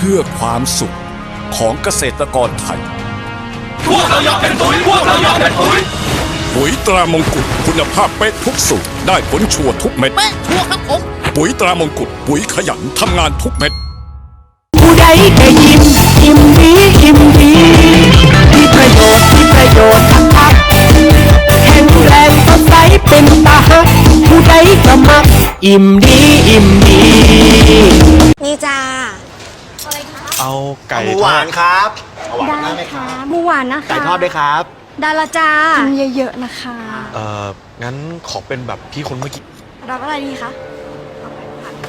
พื่อความสุขของเกษตรกรไทย พวกเราอยากเป็นปุ๋ย พวกเราอยากเป็นปุ๋ย ปุ๋ยตรามงกุฎคุณภาพเป๊ะทุกสูตรได้ผลชัวร์ทุกเม็ด เป๊ะชัวร์ครับผม ปุ๋ยตรามงกุฎปุ๋ยขยันทำงานทุกเม็ด ผู้ใดก็ยิ้มยิ้มดียิ้มดีมีประโยชน์มีประโยชน์ทั้งพักแข็งแรงสดใสเป็นตาฮักผู้ใดก็มัก อิ่มดีอิ่มดี นี่จ้า เอาไก่หมูทหอวาดนครับเอาหวานได้ได้ไหมคค่ะรับหมูหวานนะคะไก่ทอดด้วยครับได้ละจ้ากินเยอะๆนะคะ เอ่องั้นขอเป็นแบบพี่คนเมื่อกี้รับอะไรดีคะ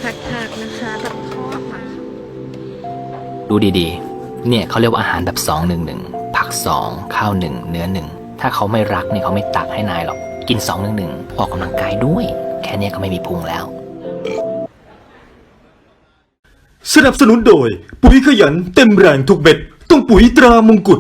ผักๆนะคะแบบทอดมาดูดีๆ เนี่ยเขาเรียกว่าอาหารแบบ2 1 1ผัก 2 ข้าว 1 เนื้อ 1 ถ้าเขาไม่รักเนี่ยเขาไม่ตักให้นายหรอก กิน 2 1 1ออกกำลังกายด้วย แค่เนี้ยก็ไม่มีพุงแล้ว สนับสนุนโดย ปุ๋ยขยันเต็มแรงทุกเม็ด ต้องปุ๋ยตรามงกุฎ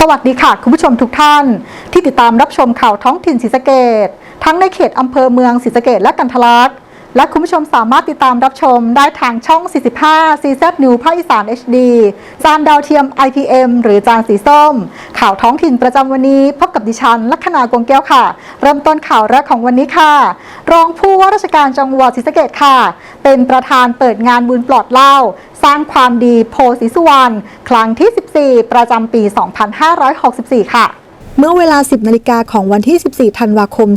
สวัสดีค่ะ คุณผู้ชมทุกท่าน ที่ติดตามรับชมข่าวท้องถิ่นศรีสะเกดทั้งในเขตอำเภอเมืองศรีสะเกดและกันทลักษ และคุณผู้ชมสามารถติดตามรับชมได้ทางช่อง 45 CZ New ภาคอีสาน HD จานดาวเทียม IPM หรือจานสีส้ม ข่าวท้องถิ่นประจำวันนี้ พบกับดิฉัน ลัคนากวงแก้วค่ะ เริ่มต้นข่าวแรกของวันนี้ค่ะ รองผู้ว่าราชการจังหวัดศรีสะเกดค่ะ เป็นประธานเปิดงานบุญปลอดเหล้าสร้างความดีโพธิสุวรรณครั้งที่ 14 ประจำปี 2564 ค่ะ เมื่อเวลา 10 นาฬิกาของวันที่ 14 ธันวาคม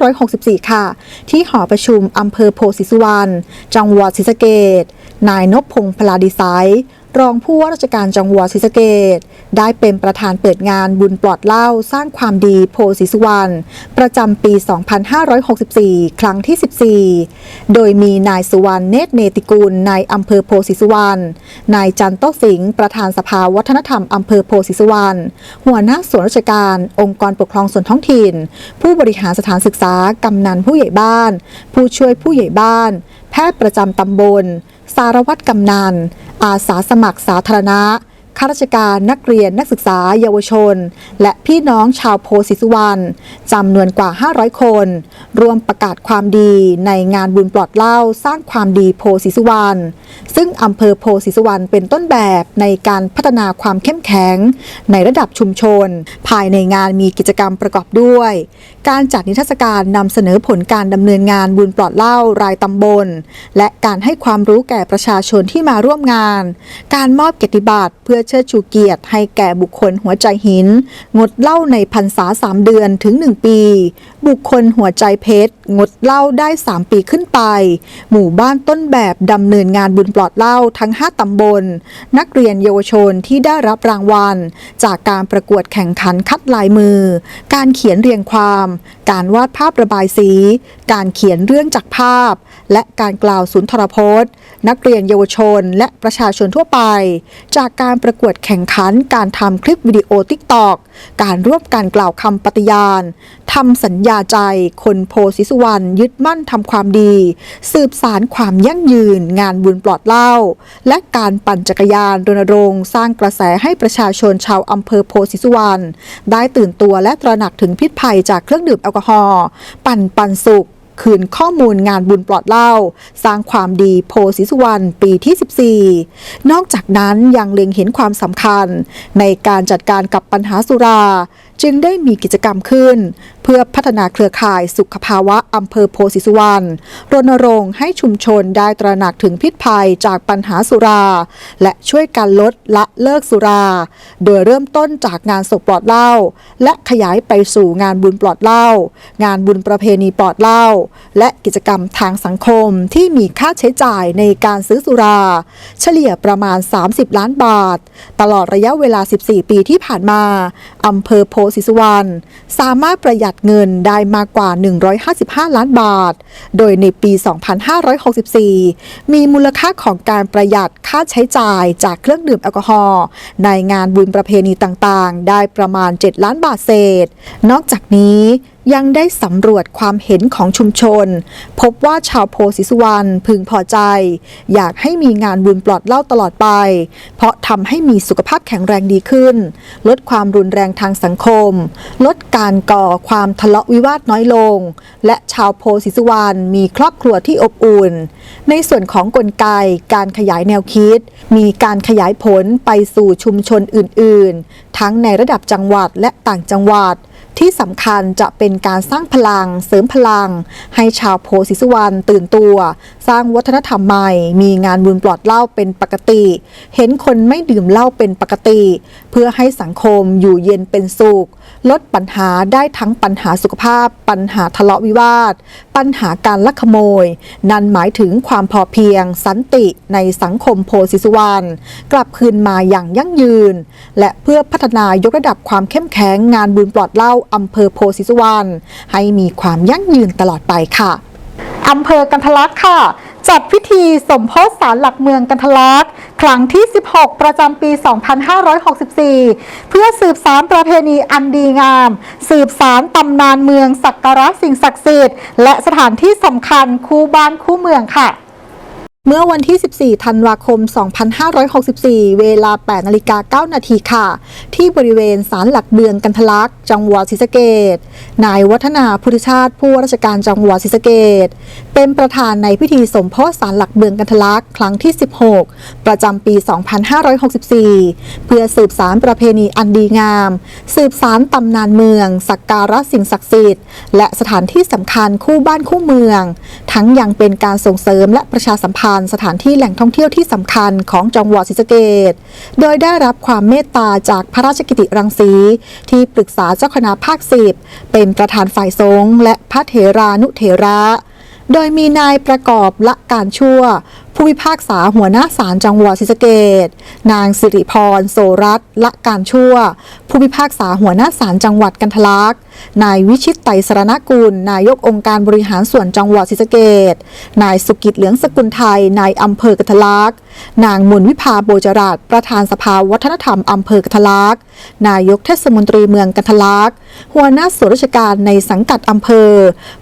2564 ค่ะ ที่หอประชุมอำเภอโพสิสุวรรณ จังหวัดศรีสะเกดนายนพพงศ์พลาดีไซน์ รองผู้ว่าราชการจังหวัดศรีสะเกดได้เป็นประธานเปิดงานบุญปลอดเหล้าสร้างความดีโพธิสุวรรณประจำปี 2564 ครั้งที่ 14 โดยมีนายสุวรรณเนตรเนติกุลนายอำเภอโพธิสุวรรณนายจันโตสิงห์ประธานสภาวัฒนธรรมอำเภอโพธิสุวรรณหัวหน้าส่วนราชการ องค์กรปกครองส่วนท้องถิ่น ผู้บริหารสถานศึกษากำนันผู้ใหญ่บ้าน ผู้ช่วยผู้ใหญ่บ้าน แพทย์ประจำตำบลารวัตรกำนันอาสาสมัครสาธารณะ ข้าราชการนักเรียนนักศึกษาเยาวชน และพี่น้องชาวโพธิสุวรรณจำนวนกว่า 500 คน รวมประกาศความดีในงานบุญปลอดเหล้าสร้างความดีโพธิสุวรรณซึ่งอำเภอโพธิสุวรรณเป็นต้นแบบในการพัฒนาความเข้มแข็ง ในระดับชุมชน ภายในงานมีกิจกรรมประกอบด้วย การจัดนิทรรศการนำเสนอผลการดำเนินงานบุญปลอดเหล้ารายตำบล และการให้ความรู้แก่ประชาชนที่มาร่วมงาน การมอบเกียรติบัตรเพื่อเชิดชูเกียรติให้แก่บุคคลหัวใจหิน งดเหล้าในพรรษา 3 เดือนถึง 1 ปี บุคคลหัวใจเพชร งดเหล้าได้ 3 ปีขึ้นไป หมู่บ้านต้นแบบดำเนินงานบุญปลอดเหล้าทั้ง 5ตำบล นักเรียนเยาวชนที่ได้รับรางวัล จากการประกวดแข่งขันคัดลายมือ การเขียนเรียงความ การวาดภาพระบายสี การเขียนเรื่องจากภาพ และการกล่าวสุนทรพจน์ นักเรียนเยาวชน และประชาชนทั่วไป จากการประกวดแข่งขันการทำคลิปวิดีโอติ๊กตอกการร่วมการกล่าวคำปฏิญาณทำสัญญาใจ คนโพธิสุวรรณยึดมั่นทำความดี สืบสารความยั่งยืน งานบุญปลอดเหล้าและการปั่นจักรยานรณรงค์สร้างกระแสให้ประชาชนชาวอำเภอโพธิสุวรรณได้ตื่นตัวและตระหนักถึงพิษภัยจากเครื่องดื่มแอลกอฮอล์ปั่นปันสุข คืนข้อมูลงานบุญปลอดเหล้าสร้างความดีโพธิสุวรรณปีที่ 14 นอกจากนั้นยังเล็งเห็นความสำคัญ ในการจัดการกับปัญหาสุราจึงได้มีกิจกรรมขึ้น เพื่อพัฒนาเครือข่ายสุขภาวะอำเภอโพธิสุวรรณรณรงค์ให้ชุมชนได้ตระหนักถึงพิษภัยจากปัญหาสุรา และช่วยกันลดละเลิกสุรา โดยเริ่มต้นจากงานศพปลอดเหล้าและขยายไปสู่งานบุญปลอดเหล้างานบุญประเพณีปลอดเหล้าและกิจกรรมทางสังคมที่มีค่าใช้จ่ายในการซื้อสุรา เฉลี่ยประมาณ 30 ล้านบาท ตลอดระยะเวลา 14 ปีที่ผ่านมาอำเภอโพธิสุวรรณสามารถประหยัดเงินได้มากกว่า 155 ล้านบาท โดยในปี 2564 มีมูลค่าของการประหยัดค่าใช้จ่ายจากเครื่องดื่มแอลกอฮอล์ในงานบุญประเพณีต่างๆ ได้ประมาณ 7 ล้านบาทเศษ นอกจากนี้ ยังได้สำรวจความเห็นของชุมชน พบว่าชาวโพธิสุวรรณพึงพอใจ อยากให้มีงานบุญปลอดเหล่าตลอดไป เพราะทำให้มีสุขภาพแข็งแรงดีขึ้น ลดความรุนแรงทางสังคม ลดการก่อความทะเลาะวิวาทน้อยลง และชาวโพธิสุวรรณมีครอบครัวที่อบอุ่น ในส่วนของกลไกการขยายแนวคิด มีการขยายผลไปสู่ชุมชนอื่น ๆ ทั้งในระดับจังหวัดและต่างจังหวัด ที่สำคัญจะเป็นการสร้างพลังเสริมพลัง ให้ชาวโพสิสุวรรณตื่นตัว สร้างวัฒนธรรมใหม่ มีงานบุญปลอดเหล้าเป็นปกติ เห็นคนไม่ดื่มเหล้าเป็นปกติ เพื่อให้สังคมอยู่เย็นเป็นสุข ลดปัญหาได้ทั้งปัญหาสุขภาพ ปัญหาทะเลาะวิวาท ปัญหาการลักขโมย นั่นหมายถึงความพอเพียง สันติในสังคมโพธิสุวรรณกลับคืนมาอย่างยั่งยืน และเพื่อพัฒนายกระดับความเข้มแข็งงานบุญปลอดเหล้าอำเภอโพธิสุวรรณให้มีความยั่งยืนตลอดไปค่ะ อำเภอกันทลักษ์ค่ะ จัดพิธีสมโพธิสารหลักเมืองกันทลักษ์ครั้งที่ 16 ประจำปี 2564 เพื่อสืบสารประเพณีอันดีงาม สืบสารตำนานเมืองสักการะสิ่งศักดิ์สิทธิ์และสถานที่สำคัญคู่บ้านคู่เมืองค่ะ เมื่อวันที่ 14 ธันวาคม 2564 เวลา 8 นาฬิกา 9 นาทีค่ะ ที่บริเวณศาลหลักเมืองกันทลักษ์ จังหวัดศรีสะเกดนายวัฒนาพุทธชาติ ผู้ว่าราชการจังหวัดศรีสะเกดเป็นประธานในพิธีสมโพธิศาลหลักเมืองกันทลักษ์ครั้งที่ 16 ประจำปี 2564 เพื่อสืบสารประเพณีอันดีงาม สืบสารตำนานเมือง สักการะสิ่งศักดิ์สิทธิ์ และสถานที่สำคัญคู่บ้านคู่เมือง ทั้งยังเป็นการส่งเสริมและประชาสัมพันธ์สถานที่แหล่งท่องเที่ยวที่สำคัญของจังหวัดศรีสะเกดโดยได้รับความเมตตาจากพระราชกิติรังสี ที่ปรึกษาเจ้าคณะภาคสิบเป็นประธานฝ่ายสงฆ์และพระเถรานุเถระ โดยมีนายประกอบละการชั่ว ผู้พิพากษาหัวหน้าศาลจังหวัดศรีสะเกดนางสิริพรโสรัตละการชั่ว ผู้พิพากษาหัวหน้าศาลจังหวัดกันทลักษ นายวิชิตไตรสรณกุล นายกองค์การบริหารส่วนจังหวัดศรีสะเกดนายสุกิจเหลืองสกุลไทย นายอำเภอกทะลักนางมนวิภาโบจรัตประธานสภาวัฒนธรรมอำเภอกทะลักนายกเทศมนตรีเมืองกันทะลักหัวหน้าส่วนราชการในสังกัดอำเภอ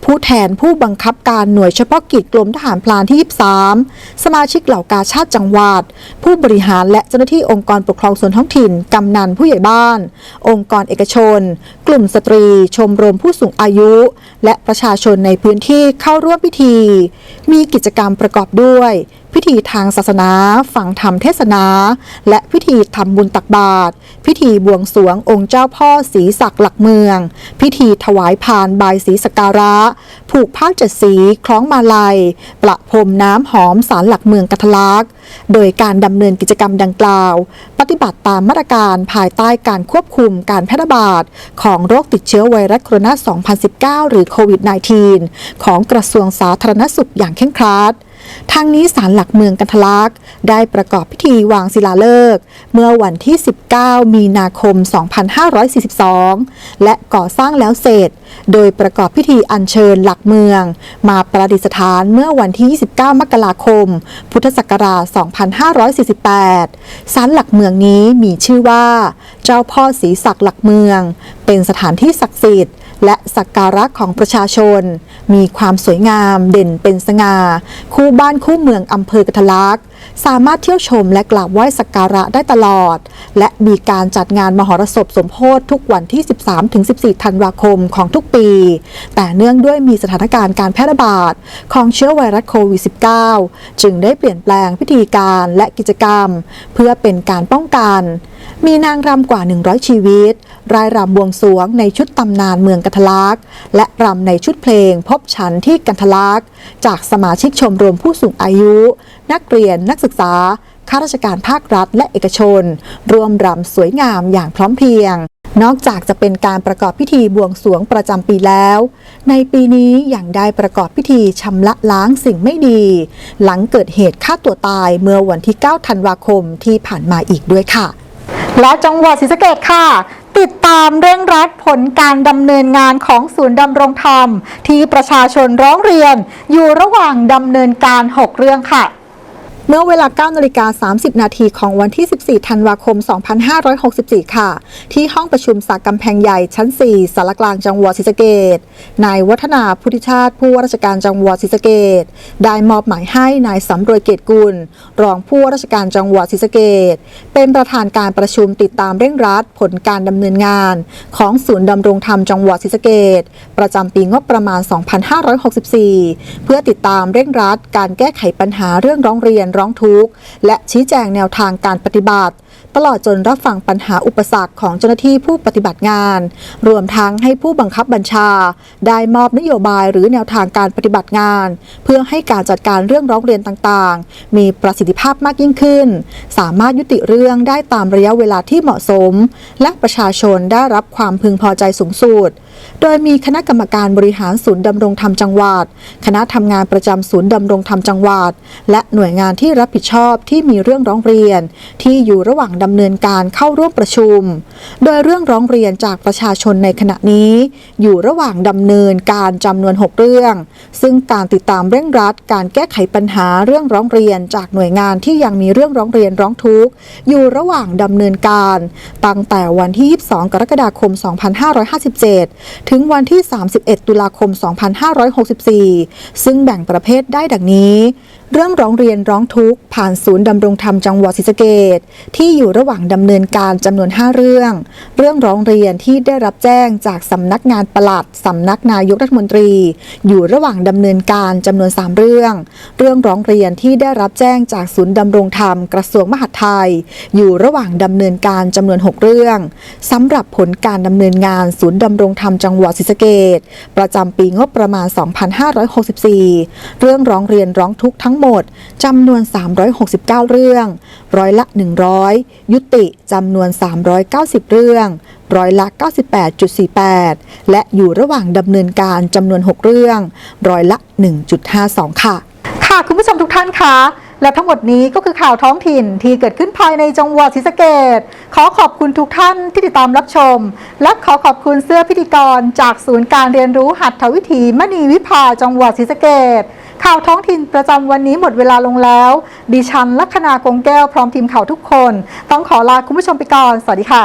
ผู้แทนผู้บังคับการหน่วยเฉพาะกิจกรมทหารพลานที่ 23 สมาชิกเหล่ากาชาติจังหวัด ผู้บริหารและเจ้าหน้าที่องค์กรปกครองส่วนท้องถิ่น กำนันผู้ใหญ่บ้าน องค์กรเอกชน กลุ่มสตรีชมรมผู้สูงอายุ และประชาชนในพื้นที่เข้าร่วมพิธี มีกิจกรรมประกอบด้วย พิธีทางศาสนา ฝังธรรมเทศนา และพิธีทำบุญตักบาตรพิธีบวงสรวงองค์เจ้าพ่อศรีศักดิ์หลักเมือง พิธีถวายพานบายสีสการะ ผูกผ้าเจ็ดสีคล้องมาลัย ประพรมน้ำหอมสารหลักเมืองกัทลักษ์โดยการดำเนินกิจกรรมดังกล่าว ปฏิบัติตามมาตรการภายใต้การควบคุมการแพร่ระบาด ของโรคติดเชื้อไวรัสโคโรนา 2019 หรือโควิด -19 ของกระทรวงสาธารณสุขอย่างเคร่งครัด ทางนี้ศาลหลักเมืองกันทะลักษ์ได้ประกอบพิธีวางศิลาฤกษ์เมื่อวันที่ 19 มีนาคม 2542 และก่อสร้างแล้วเสร็จ โดยประกอบพิธีอัญเชิญหลักเมือง มาประดิษฐานเมื่อวันที่ 29 มกราคม พุทธศักราช 2548 ศาลหลักเมืองนี้มีชื่อว่า เจ้าพ่อศรีศักดิ์หลักเมือง เป็นสถานที่ศักดิ์สิทธิ์ และสักการะของประชาชน มีความสวยงามเด่นเป็นสง่าคู่บ้านคู่เมืองอำเภอกทะลักสามารถเที่ยวชมและกราบไหว้สักการะได้ตลอด และมีการจัดงานมหรสพสมโพธิทุกวันที่ 13-14 ธันวาคมของทุกปี แต่เนื่องด้วยมีสถานการณ์การแพร่ระบาดของเชื้อไวรัสโควิด -19 จึงได้เปลี่ยนแปลงพิธีการและกิจกรรม เพื่อเป็นการป้องกัน มีนางรำกว่า 100 ชีวิต รายรำบวงสรวงในชุดตำนานเมืองกันทลักษ์และรำในชุดเพลงพบฉันที่กันทลักษ์จากสมาชิกชมรมผู้สูงอายุ นักเรียนนักศึกษาข้าราชการภาครัฐและเอกชน รวมรำสวยงามอย่างพร้อมเพรียง นอกจากจะเป็นการประกอบพิธีบวงสรวงประจำปีแล้ว ในปีนี้ยังได้ประกอบพิธีชำระล้างสิ่งไม่ดี หลังเกิดเหตุฆ่าตัวตายเมื่อวันที่ 9 ธันวาคมที่ผ่านมาอีกด้วยค่ะและจังหวัดศรีสะเกดค่ะ ติดตามเร่งรัดผลการดำเนินงานของศูนย์ดำรงธรรม ที่ประชาชนร้องเรียน อยู่ระหว่างดำเนินการ 6 เรื่องค่ะ เมื่อเวลา9นาฬิกา30 นาทีของวันที่ 14 ธันวาคม 2564 ค่ะ ที่ห้องประชุมสากกำแพงใหญ่ชั้น 4 สารกลางจังหวัดศรีสะเกดนายวัฒนาพุทธิชาติผู้ว่าราชการจังหวัดศรีสะเกดได้มอบหมายให้นายสำรวยเกตกุล รองผู้ว่าราชการจังหวัดศรีสะเกดเป็นประธานการประชุมติดตามเร่งรัดผลการดำเนินงาน ของศูนย์ดำรงธรรมจังหวัดศรีสะเกดประจำปีงบประมาณ 2564 เพื่อติดตามเร่งรัดการแก้ไขปัญหาเรื่องร้องเรียนร้องทุกข์ และชี้แจงแนวทางการปฏิบัติ ตลอดจนรับฟังปัญหาอุปสรรคของเจ้าหน้าที่ผู้ปฏิบัติงาน รวมทั้งให้ผู้บังคับบัญชา ได้มอบนโยบายหรือแนวทางการปฏิบัติงาน เพื่อให้การจัดการเรื่องร้องเรียนต่างๆ มีประสิทธิภาพมากยิ่งขึ้น สามารถยุติเรื่องได้ตามระยะเวลาที่เหมาะสม และประชาชนได้รับความพึงพอใจสูงสุด โดยมีคณะกรรมการบริหารศูนย์ดำรงธรรมจังหวัด คณะทำงานประจำศูนย์ดำรงธรรมจังหวัด และหน่วยงานที่รับผิดชอบที่มีเรื่องร้องเรียน ที่อยู่ระหว่างดำเนินการเข้าร่วมประชุม โดยเรื่องร้องเรียนจากประชาชนในขณะนี้ อยู่ระหว่างดำเนินการจำนวน 6 เรื่อง ซึ่งการติดตามเร่งรัด การแก้ไขปัญหาเรื่องร้องเรียนจากหน่วยงานที่ยังมีเรื่องร้องเรียนร้องทุกข์อยู่ระหว่างดำเนินการ ตั้งแต่วันที่ 22 กรกฎาคม 2557ถึงวันที่ 31 ตุลาคม 2564 ซึ่งแบ่งประเภทได้ดังนี้ เรื่องร้องเรียนร้องทุกข์ผ่านศูนย์ดำรงธรรมจังหวัดศรีสะเกดที่อยู่ระหว่างดำเนินการจำนวน 5 เรื่อง เรื่องร้องเรียนที่ได้รับแจ้งจากสำนักงานปลัดสำนักนายกรัฐมนตรี อยู่ระหว่างดำเนินการจำนวน 3 เรื่อง เรื่องร้องเรียนที่ได้รับแจ้งจากศูนย์ดำรงธรรมกระทรวงมหาดไทย อยู่ระหว่างดำเนินการจำนวน 6 เรื่องสำหรับผลการดำเนินงานศูนย์ดำรงธรรมจังหวัดศรีสะเกดประจำปีงบประมาณ 2564 เรื่องร้องเรียนร้องทุกข์ทั้งหมดจำนวน 369 เรื่อง ร้อยละ 100 ยุติจำนวน 390 เรื่อง ร้อยละ 98.48 และอยู่ระหว่างดำเนินการจำนวน 6 เรื่อง ร้อยละ 1.52 ค่ะ ค่ะคุณผู้ชมทุกท่านคะและทั้งหมดนี้ก็คือข่าวท้องถิ่นที่เกิดขึ้นภายในจังหวัดศรีสะเกดขอขอบคุณทุกท่านที่ติดตามรับชม และขอขอบคุณเสื้อพิธีกร จากศูนย์การเรียนรู้หัตถวิถีมณีวิภาจังหวัดศรีสะเกด ข่าวท้องถิ่นประจำวันนี้หมดเวลาลงแล้ว ดิฉันลัคนากงแก้วพร้อมทีมข่าวทุกคน ต้องขอลาคุณผู้ชมไปก่อน สวัสดีค่ะ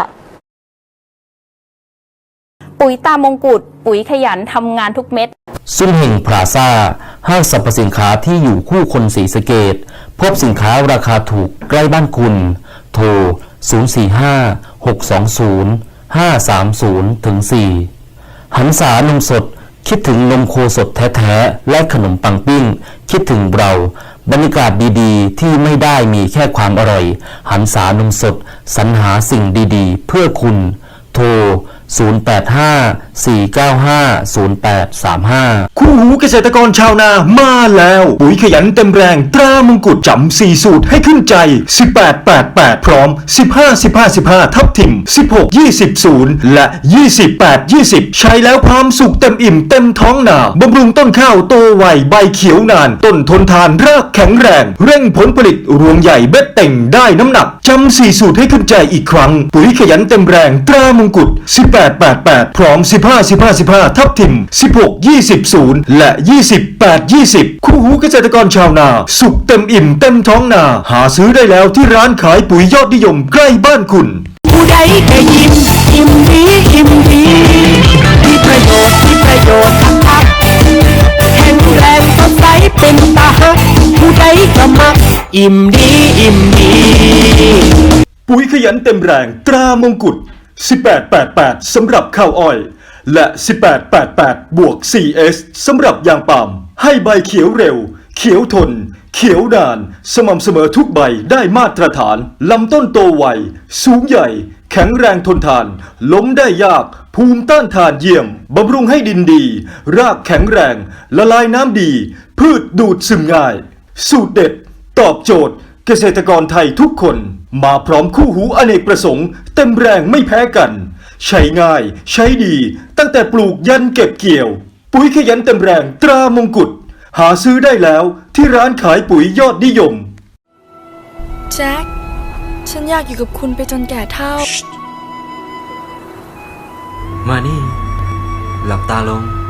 ปุ๋ยตามงกุฎปุ๋ยขยันทำงานทุกเม็ด ซุ่มเฮงพลาซ่า ห้างสรรพสินค้าที่อยู่คู่คนสีสะเกต พบสินค้าราคาถูกใกล้บ้านคุณ โทร 045 620 530ถึง4หันสานมสด คิดถึงนมโคสดแท้ๆ และขนมปังปิ้ง คิดถึงเรา บรรยากาศดีๆ ที่ไม่ได้มีแค่ความอร่อย หันสานมสด สรรหาสิ่งดีๆ เพื่อคุณ โทร 085-495-0835 คู่หูเกษตรกรชาวนามาแล้ว ปุ๋ยขยันเต็มแรง ตรามงกุฎจำสี่สูตรให้ขึ้นใจ 18 88 พร้อม 15 15 15 ทับทิม 16 20 0 และ 28 20 ใช้แล้วความสุขเต็มอิ่มเต็มท้องนาบำรุงต้นข้าวโตไวใบเขียวนาน ต้นทนทานรากแข็งแรง เร่งผลผลิตรวงใหญ่เบ็ดเต่งได้น้ำหนักจำสี่สูตรให้ขึ้นใจอีกครั้ง ปุ๋ยขยันเต็มแรงตรามงกุฎ18 88 พร้อม 15 15 15 ทับทิม 16 20 0 และ 28 20 คู่หูเกษตรกรชาวนา สุขเต็มอิ่มเต็มท้องนา หาซื้อได้แล้วที่ร้านขายปุ๋ยยอดนิยมใกล้บ้านคุณ ผู้ใดก็ยิ้มยิ้มดียิ้มดีมีประโยชน์มีประโยชน์ทักทักแข็งแรงสดใสเป็นตาฮักผู้ใดก็มัก อิ่มดีอิ่มดี ปุ๋ยขยันเต็มแรงตรามงกุฎ 1888 สำหรับข้าวอ้อย และ 1888 บวก 4S สำหรับยางปาล์มให้ใบเขียวเร็ว เขียวทน เขียวนาน สม่ำเสมอทุกใบได้มาตรฐาน ลำต้นโตไว สูงใหญ่ แข็งแรงทนทาน ล้มได้ยาก ภูมิต้านทานเยี่ยม บำรุงให้ดินดี รากแข็งแรง ละลายน้ำดี พืชดูดซึมง่าย สูตรเด็ด ตอบโจทย์ เกษตรกรไทยทุกคนมาพร้อมคู่หูอเนกประสงค์ เต็มแรงไม่แพ้กัน ใช้ง่าย ใช้ดี ตั้งแต่ปลูกยันเก็บเกี่ยว ปุ๋ยขยันเต็มแรงตรามงกุฎหาซื้อได้แล้วที่ร้านขายปุ๋ยยอดนิยม แจ็ค ฉันอยากอยู่กับคุณไปจนแก่เท่า มานี่ หลับตาลง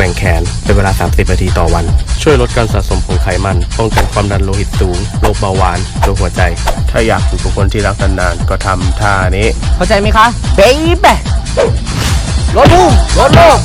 ว่งแขน เป็นเวลา 30 นาทีต่อวัน ช่วยลดการสะสมของไขมัน ป้องกันความดันโลหิตสูง โรคเบาหวาน โรคหัวใจ ถ้าอยากอยู่กับคนที่รักนานๆ ก็ทำท่านี้ เข้าใจไหมคะ เบ๊บรถบูมรถลูก